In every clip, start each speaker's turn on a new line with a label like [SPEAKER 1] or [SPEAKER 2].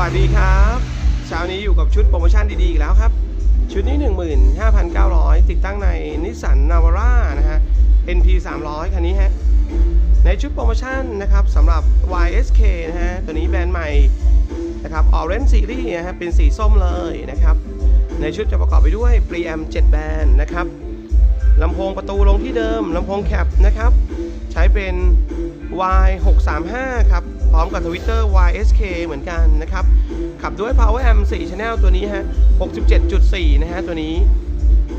[SPEAKER 1] วัสดีครับเช้านี้อยู่กับชุดโปรโมชั่นดีๆอีกแล้วครับ ชุดนี้ 15,900 ติดตั้งในนิสสันนาวาร่านะฮะ NP 300 คันนี้ฮะ ในชุดโปรโมชั่นนะครับสำหรับ YSK นะฮะ ตัวนี้แบรนด์ใหม่นะครับ Orange Series นะฮะ เป็นสีส้มเลยนะครับ ในชุดจะประกอบไปด้วย Preamp 7 แบนนะครับลำโพงประตูลงที่เดิมลำโพงแคปนะครับ ใช้เป็น Y635 ครับ พร้อมกับทวิตเตอร์ YSK เหมือนกันนะครับ ขับด้วย Power Amp 4 Channel ตัวนี้ฮะ 67.4 นะฮะ ตัวนี้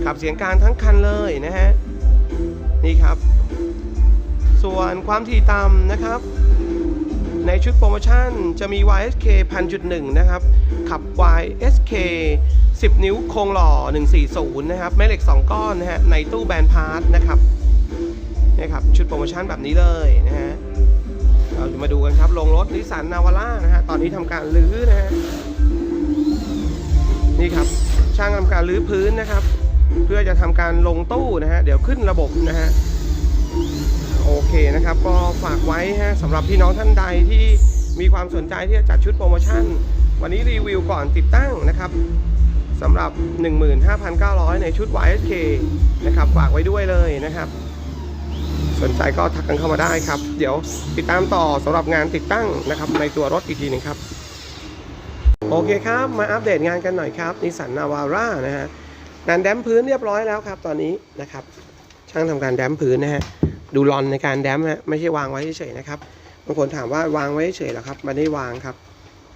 [SPEAKER 1] ขับเสียงกลางทั้งคันเลยนะฮะ นี่ครับ ส่วนความถี่ต่ำนะครับ ในชุดโปรโมชั่นจะมี YSK 1,000.1 นะครับ ขับ YSK 10 นิ้วโครงหล่อ 140 นะครับ แม่เหล็ก 2 ก้อนนะฮะ ในตู้แบรนด์พาร์ทนะครับ นี่ครับชุดโปรโมชั่นแบบนี้เลยนะฮะเราจะมาดูกันครับลงรถนิสสันนาวาร่านะฮะตอนนี้ทำการรื้อนะฮะนี่ครับช่างทำการรื้อพื้นนะครับ เพื่อจะทำการลงตู้นะฮะเดี๋ยวขึ้นระบบนะฮะโอเคนะครับ ก็ฝากไว้ฮะสำหรับพี่น้องท่านใดที่มีความสนใจที่จะจัดชุดโปรโมชั่น วันนี้รีวิวก่อนติดตั้งนะครับสำหรับ 15,900 ในชุด YSK นะครับ ฝากไว้ด้วยเลยนะครับ สนใจก็ทักกันเข้ามาได้ครับ เดี๋ยวติดตามต่อสำหรับงานติดตั้งนะครับในตัวรถอีกทีหนึงครับ โอเคครับมาอัปเดตงานกันหน่อยครับนิสันนาวาร่านะฮะงานแดมพื้นเรียบร้อยแล้วครับ ตอนนี้นะครับ ช่างทำการแดมพื้นนะฮะดูรอนในการแดมฮะไม่ใช่วางไว้เฉยๆนะครับบางคนถามว่าวางไว้เฉยหรอครับไม่ได้วางครับ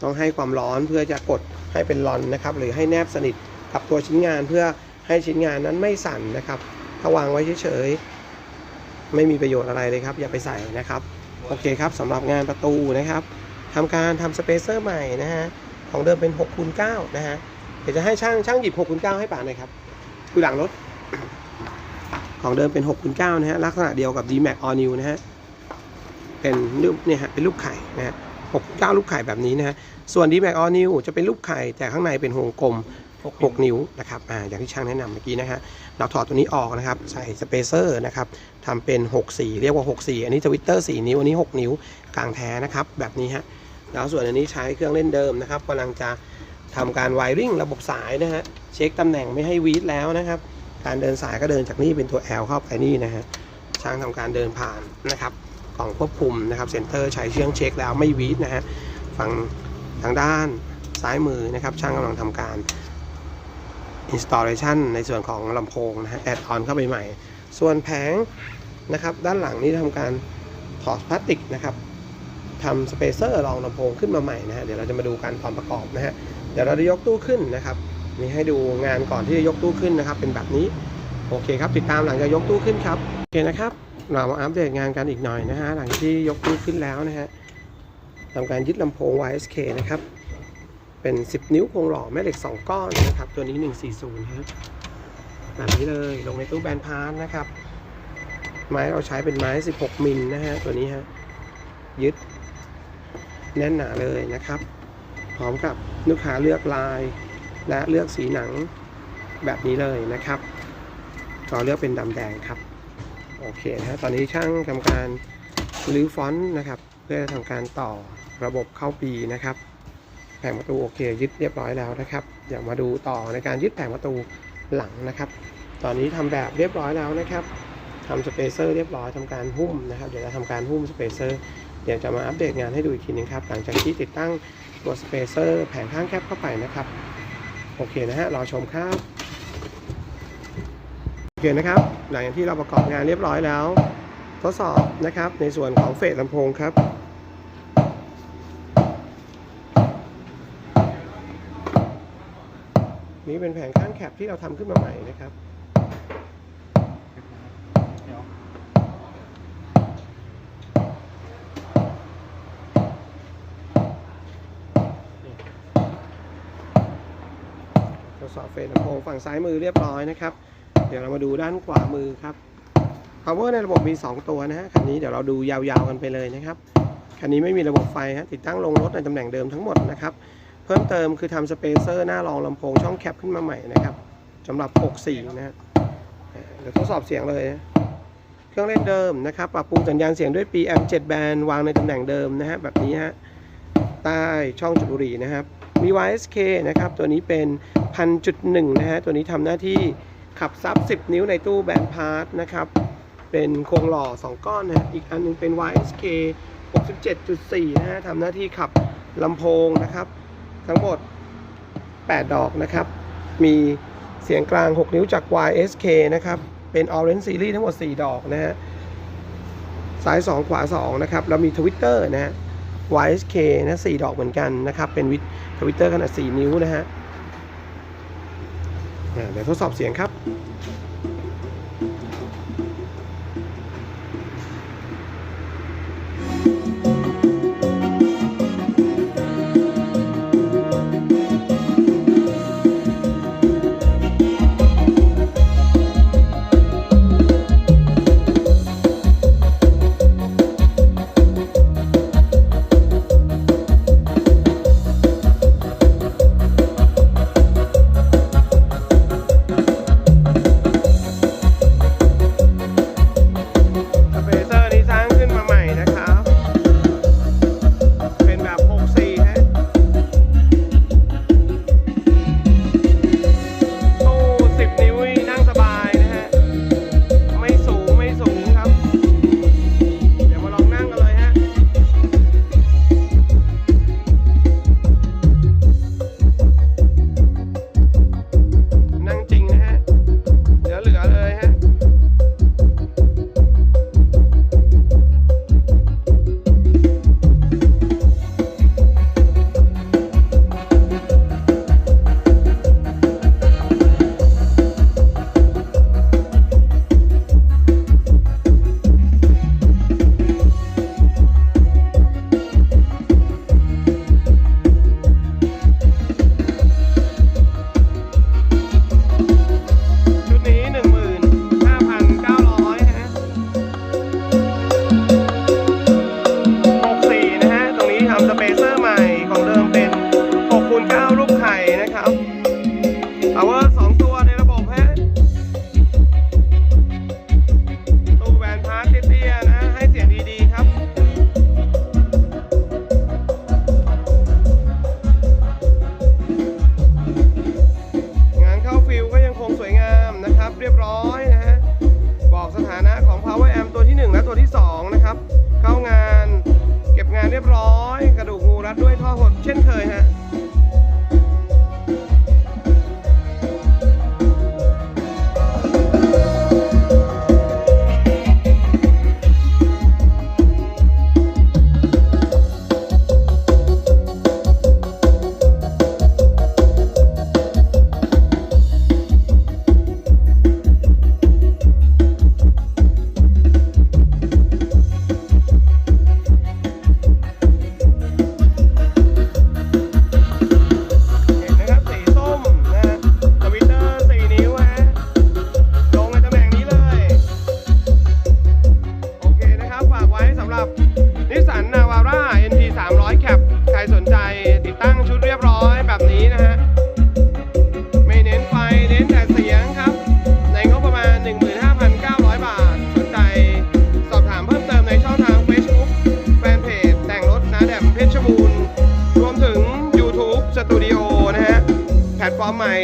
[SPEAKER 1] ต้องให้ความร้อนเพื่อจะกดให้เป็นรอนนะครับ หรือให้แนบสนิทกับตัวชิ้นงานเพื่อให้ชิ้นงานนั้นไม่สั่นนะครับ ถ้าวางไว้เฉยๆ ไม่มีประโยชน์อะไรเลยครับ อย่าไปใส่นะครับ โอเคครับสำหรับงานประตูนะครับทำการทำสเปเซอร์ใหม่นะฮะของเดิมเป็น6คูณ9นะฮะเดี๋ยวจะให้ช่างช่างหยิบ6คูณ9ให้ป่าหน่อยครับดูหลังรถ ของเดิมเป็น6คูณ9นะฮะลักษณะเดียวกับ D-Max All New นะฮะเป็นรูปเนี่ยฮะเป็นรูปไข่นะฮะ6 9รูปไข่แบบนี้นะฮะส่วน D-Max All New จะเป็นรูปไข่แต่ข้างในเป็นวงกลม 6 นิ้วนะครับอ่าอย่างที่ช่างแนะนำเมื่อกี้นะฮะเราถอดตัวนี้ออกนะครับ ใส่สเปเซอร์นะครับทำเป็น6สีเรียกว่า6สีอันนี้ทวิตเตอร์4นิ้ว อันนี้ 6 นิ้วกลางแท้นะครับแบบนี้ฮะแล้วส่วนอันนี้ใช้เครื่องเล่นเดิมนะครับกำลังจะทำการไวริ่งระบบสายนะฮะเช็คตำแหน่งไม่ให้วีดแล้วนะครับการเดินสายก็เดินจากนี่เป็นตัว L เข้าไปนี่นะฮะช่างทำการเดินผ่านนะครับกล่องควบคุมนะครับเซ็นเตอร์ใช้เครื่องเช็คแล้วไม่วีดนะฮะฝั่งทางด้านซ้ายมือนะครับช่างกำลังทำการ installation ในส่วนของลำโพงนะฮะแอดออนเข้าไปใหม่ ส่วนแผงนะครับ ด้านหลังนี้ทำการถอดพลาสติกนะครับทำสเปเซอร์รองลำโพงขึ้นมาใหม่นะฮะเดี๋ยวเราจะมาดูการตอนประกอบนะฮะเดี๋ยวเราจะยกตู้ขึ้นนะครับนี่ให้ดูงานก่อนที่จะยกตู้ขึ้นนะครับ เป็นแบบนี้โอเคครับ ติดตามหลังจากยกตู้ขึ้นครับโอเคนะครับ เรามาอัปเดตงานกันอีกหน่อยนะฮะหลังที่ยกตู้ขึ้นแล้วนะฮะทำการยึดลำโพง YSK นะครับ เป็น 10 นิ้วโครงหล่อแม่เหล็ก 2 ก้อนนะครับ ตัวนี้ 140ครับแบบนี้เลยลงในตู้แบนพาร์ทนะครับ ไม้เราใช้เป็นไม้ 16 มิลนะฮะตัวนี้ฮะยึดแน่นหนาเลยนะครับ พร้อมกับลูกค้าเลือกลาย และเลือกสีหนังแบบนี้เลยนะครับก็เลือกเป็นดำแดงครับ โอเคนะฮะตอนนี้ช่างทำการรื้อฟอนต์นะครับ เพื่อทำการต่อระบบเข้าปีนะครับ งประตูโอเคยึดเรียบร้อยแล้วนะครับเดี๋ยวมาดูต่อในการยึดแผงประตูหลังนะครับ ตอนนี้ทำแบบเรียบร้อยแล้วนะครับทำสเปเซอร์เรียบร้อยทำการหุ้มนะครับเดี๋ยวจะทำการหุ้มสเปเซอร์เดี๋ยวจะมาอัปเดตงานให้ดูอีกทีนึงครับหลังจากที่ติดตั้งตัวสเปเซอร์แผงข้างแคบเข้าไปนะครับโอเคนะฮะรอชมครับโอเคนะครับหลังจากที่เราประกอบงานเรียบร้อยแล้ว ทดสอบนะครับในส่วนของเฟสลำโพงครับ นี่เป็นแผงข้างแคปที่เราทำขึ้นมาใหม่นะครับทดสอบเฟสลำโพงฝั่งซ้ายมือเรียบร้อยนะครับ เดี๋ยวเรามาดูด้านขวามือครับ power ในระบบมี 2 ตัวนะฮะคันนี้เดี๋ยวเราดูยาวๆกันไปเลยนะครับคันนี้ไม่มีระบบไฟฮะติดตั้งลงรถในตำแหน่งเดิมทั้งหมดนะครับ เพิ่มเติมคือทำสเปเซอร์หน้ารองลำโพงช่องแคปขึ้นมาใหม่นะครับสำหรับ 64 นะฮะเดี๋ยวทดสอบเสียงเลยนะเครื่องเล่นเดิมนะครับ ปรับปรุงสัญญาณเสียงด้วย PM7 แบนวางในตำแหน่งเดิมนะฮะแบบนี้ฮะใต้ช่องจุดบุหรี่นะครับ มี YSK นะครับ ตัวนี้เป็น 1,000.1 นะฮะ ตัวนี้ทำหน้าที่ขับซับ 10 นิ้วในตู้แบนพาร์ทนะครับ เป็นโครงหล่อ 2 ก้อนนะฮะอีกอันหนึงเป็น YSK 67.4 นะฮะทำหน้าที่ขับลำโพงนะครับ ทั้งหมด 8 ดอกนะครับ มีเสียงกลาง 6 นิ้วจาก YSK นะครับ เป็น Orange Series ทั้งหมด 4 ดอกนะฮะซ้าย 2 ขวา 2 นะครับ แล้วมีทวิตเตอร์นะฮะ YSK นะ4ดอกเหมือนกันนะครับ เป็นวิทวิตเตอร์ขนาด 4 นิ้วนะฮะเดี๋ยวทดสอบเสียงครับ เรียบร้อย กระดูกงูรัดด้วยท่อหดเช่นเคยฮะ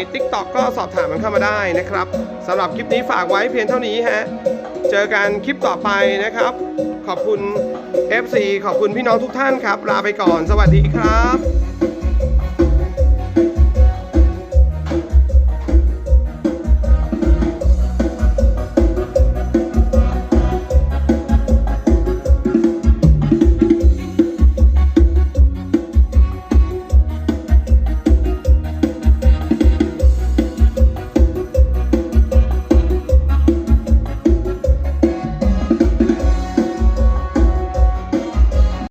[SPEAKER 1] ตฟอร์มใหม่ TikTok ก็สอบถามมันเข้ามาได้นะครับสำหรับคลิปนี้ฝากไว้เพียงเท่านี้ฮะเจอกันคลิปต่อไปนะครับ ขอบคุณ FC ขอบคุณพี่น้องทุกท่านครับ ลาไปก่อน สวัสดีครับ